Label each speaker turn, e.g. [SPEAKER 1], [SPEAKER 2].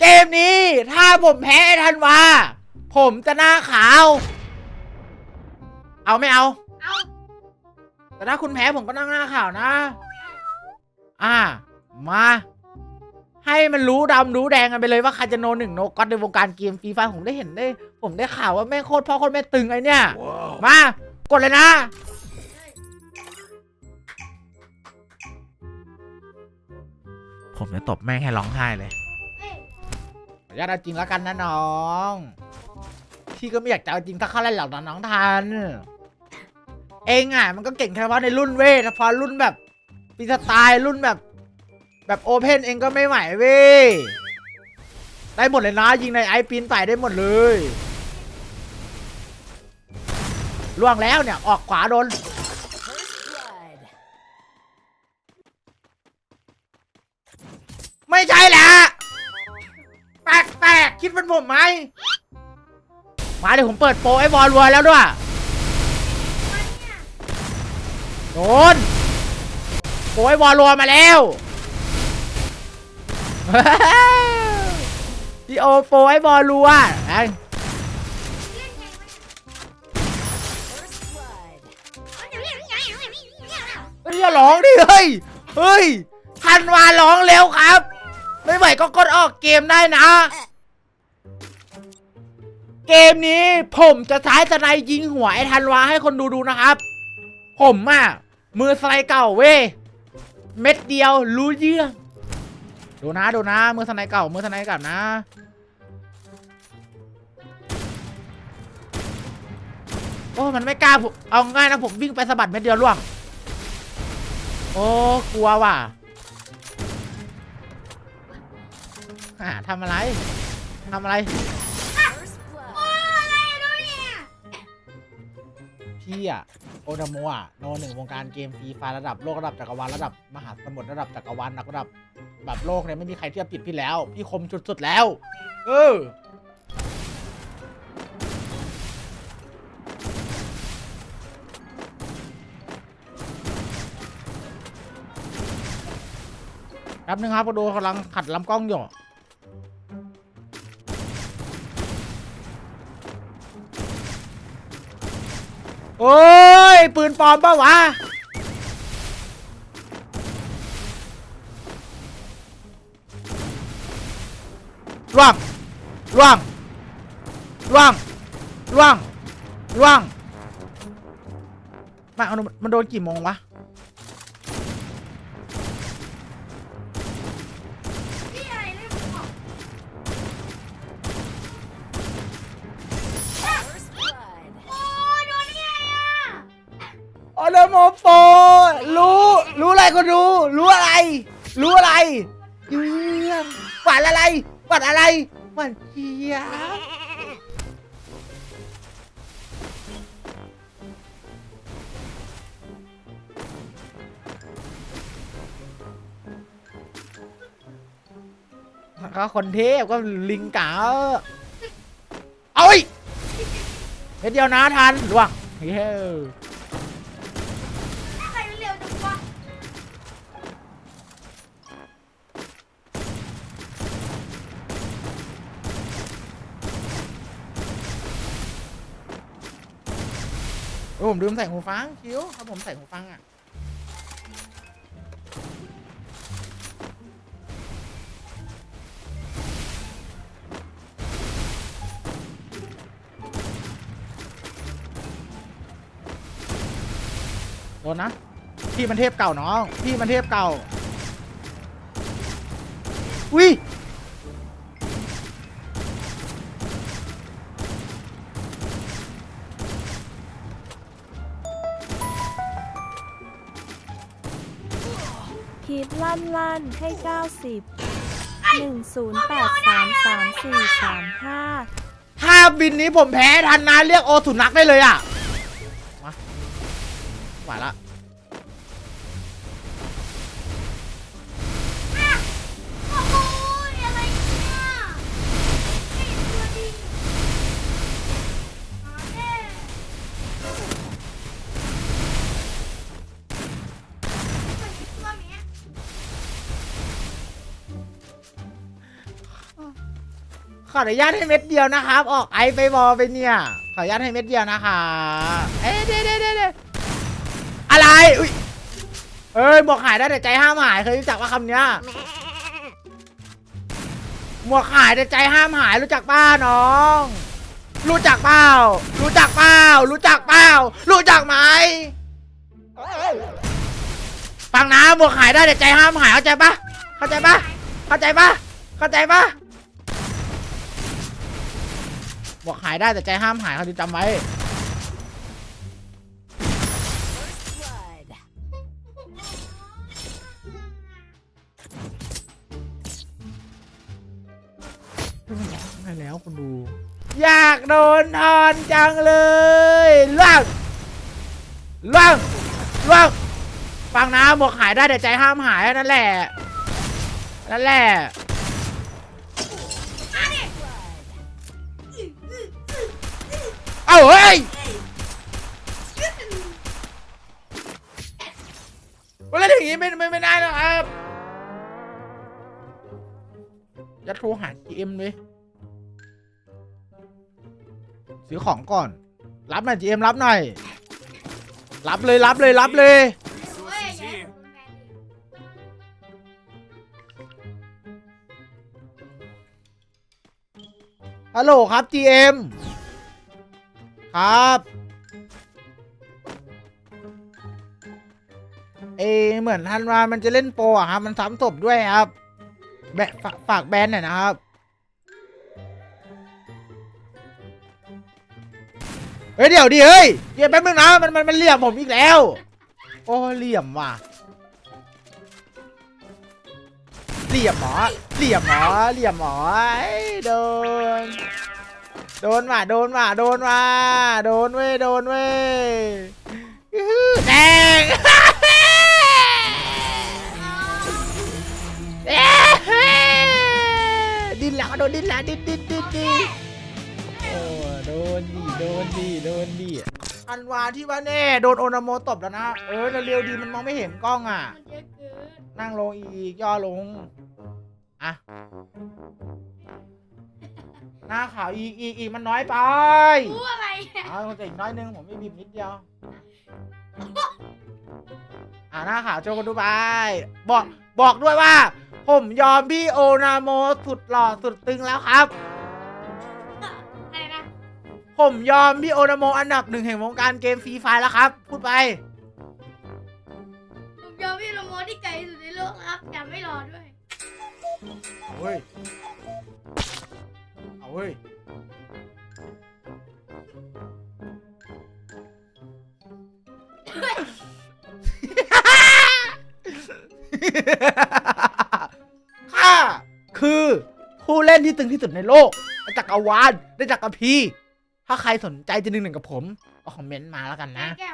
[SPEAKER 1] เกมนี้ถ้าผมแพ้ไอ้ธันวาผมจะหน้าขาว เอาไม่เอา
[SPEAKER 2] เอา
[SPEAKER 1] แต่ถ้าคุณแพ้ผมก็นั่งหน้าขาวนะ อ่า มา ให้มันรู้ดำรู้แดงกันไปเลยว่าใครจะโนหนึ่งโนก็อตในวงการเกมฟรีไฟผมได้เห็นได้ ผมได้ข่าวว่าแม่งโคตรพ่อโคตรแม่ตึงไอเนี่ย มา กดเลยนะ ผมจะตบแม่งให้ร้องไห้เลย
[SPEAKER 2] เอ้ย
[SPEAKER 1] ข ออนุญาเอาจริงแล้วกันนะน้อง พี่ก็ไม่อยากจะเอาจริงถ้าเข้าเล่นหรอกนะน้องทัน เองอะ มันก็เก่งแค่ว่าในรุ่นเว้ยแต่พอรุ่นแบบปีสไตล์รุ่นแบบ แบบโอเพนเองก็ไม่ไหวเว้ยได้หมดเลยนะ ยิงในไอปีนไปได้หมดเลยล่วงแล้วเนี่ย ออกขวาโดนไม่ใช่แหละ คิดเป็นผมไหมมาเดี๋ยวผมเปิดโปรไอ้บอลรัวแล้วด้วยโดนโปรไอ้บอลรัวมาแล้วดีโอโปรไอ้บอลรัวไอ้
[SPEAKER 2] เล่นไงมันเนี่ย
[SPEAKER 1] เฮ้ยอย่าร้องดิเฮ้ย เฮ้ย ทันวาร้องเร็วครับ ไม่ไหวก็กดออกเกมได้นะ เกมนี้ผมจะใช้สไนยิงหัวไอ้ธันวาให้คนดูดูนะครับ ผมอะมือสไนเก่าเว้ยเม็ดเดียวรู้เรื่องดูนะดูนะมือสไนเก่ามือสไนเก่านะโอ้มันไม่กล้าผมเอาง่ายนะผมวิ่งไปสะบัดเม็ดเดียวล่วง โอ้กลัวว่ะอ่าทำอะไรทำอะไร พี่อะโอนาโมะโนหนึ่งวงการเกมฟรีไฟระดับโลกระดับจักรวาลระดับมหาสมุทรระดับจักรวาลระดับแบบโลกเนี่ยไม่มีใครเทียบติดพี่แล้ว พี่คมสุดๆแล้ว เออแป๊บนึงครับพอดูกำลังขัดลำกล้องอยู่ โอ้ย ปืนปลอมปะวะล่วงล่วงล่วงล่วงล่วงมาเอามันโดนกี่โมงวะ
[SPEAKER 2] โฟ
[SPEAKER 1] รู้ รู้อะไรก็รู้ รู้อะไร รู้อะไรเรื่องหวานอะไรหวานอะไรหวานเจี๊ยบก็คนเทพก็ลิงกาเอาอีกเม็ดเดียวนะทันล่วงเฮ้ ผมลืมใส่หูฟังคิวถ้าผมใส่หูฟังอะโดนนะ พี่มันเทพเก่าน้อง พี่มันเทพเก่า อุ้ย
[SPEAKER 3] ดลั่นลั่นให้90 108334335
[SPEAKER 1] ถ้าบินนี้ผมแพ้ทันนะเรียกโอสุนักได้เลยอะมาไหวละ
[SPEAKER 2] ออนุ
[SPEAKER 1] ญาตให้เม็ดเดียวนะครับ ออกไอไปบอลไปเนี่ย ขออนุญาตให้เม็ดเดียวนะคะ เอ๊ะเด้เด้เด้เด้อะไร อุ้ยเอ้ยหมวกหายได้แต่ใจห้ามหายเคยรู้จักว่าคำเนี้ยหมวกหายแต่ใจห้ามหายรู้จักป้าน้อง รู้จักเปล่า รู้จักเปล่า รู้จักเปล่า รู้จักไหมฟังนะหมวกหายได้แต่ใจห้ามหายเข้าใจปะเข้าใจปะเข้าใจปะเข้าใจปะ หมวกหายได้แต่ใจห้ามหายเขาจะจำไว้ ไม่แล้วคุณดู อยากโดนทอนจังเลยล่างล่างล่างฟังนะหมวกหายได้แต่ใจห้ามหายนั่นแหละ นั่นแหละ เฮ้ยเล่นอย่างนี้ไม่ไม่ไม่ได้หรอกครับจะโทรหา GM เลยซื้อของก่อน รับหน่อย GM รับหน่อย รับเลยรับเลยรับเลย ฮัลโหลครับ GM ครับ เอ เหมือนทันวามันจะเล่นโปรอะครับ มันซ้ำศพด้วยครับ แบะฝากฝากแบนหน่อยนะครับ เฮ้ย เดี๋ยวดิเฮ้ยเดี๋ยวแป๊บนึงนะ มันมันมันเหลี่ยมผมอีกแล้ว โอ้เหลี่ยมว่ะ เหลี่ยมหมอเหลี่ยมหมอเหลี่ยมหมอเอ้ยโดน โดนว่ะโดนว่ะโดนว่ะโดนเว้ยโดนเว้ยอื้อหือแดงเอ้ยดินแล้วโดนดินแล้วดินดินดินดินโอ้โดนดิโดนดิโดนดิอันวาที่ว่าแน่โดนโอนาโมตบแล้วนะเออเร็วๆดีมันมองไม่เห็นกล้องอะ
[SPEAKER 2] มันเยอะเกิน
[SPEAKER 1] นั่งลงอีกย่อลงอะ หน้าขาวอีกอีกอีกมันน้อยไป
[SPEAKER 2] รู้อะไรเนี่ย
[SPEAKER 1] เอาแต่อีกน้อยนึงผมไม่บีบนิดเดียว อ่าหน้าขาวโชว์คนดูไปบอกบอกด้วยว่า ผมยอมพี่โอนาโมสุดหล่อสุดตึงแล้วครับ
[SPEAKER 2] อะไรนะ
[SPEAKER 1] ผมยอมพี่โอนาโมอันดับหนึ่งแห่งวงการเกมฟรีไฟแล้วครับ พูดไป
[SPEAKER 2] ผมยอมพี่โรโมที่ไกลที่สุดในโลกครับอย่าไม่รอด้วย
[SPEAKER 1] เอาเว้ย เอาเว้ย ข้าคือผู้เล่นที่ตึงที่สุดในโลกในจักรวาลในจักรพีร์ถ้าใครสนใจจะหนึ่งหนึ่งกับผมก็คอมเมนต์มาแล้วกันนะ
[SPEAKER 2] แก้ม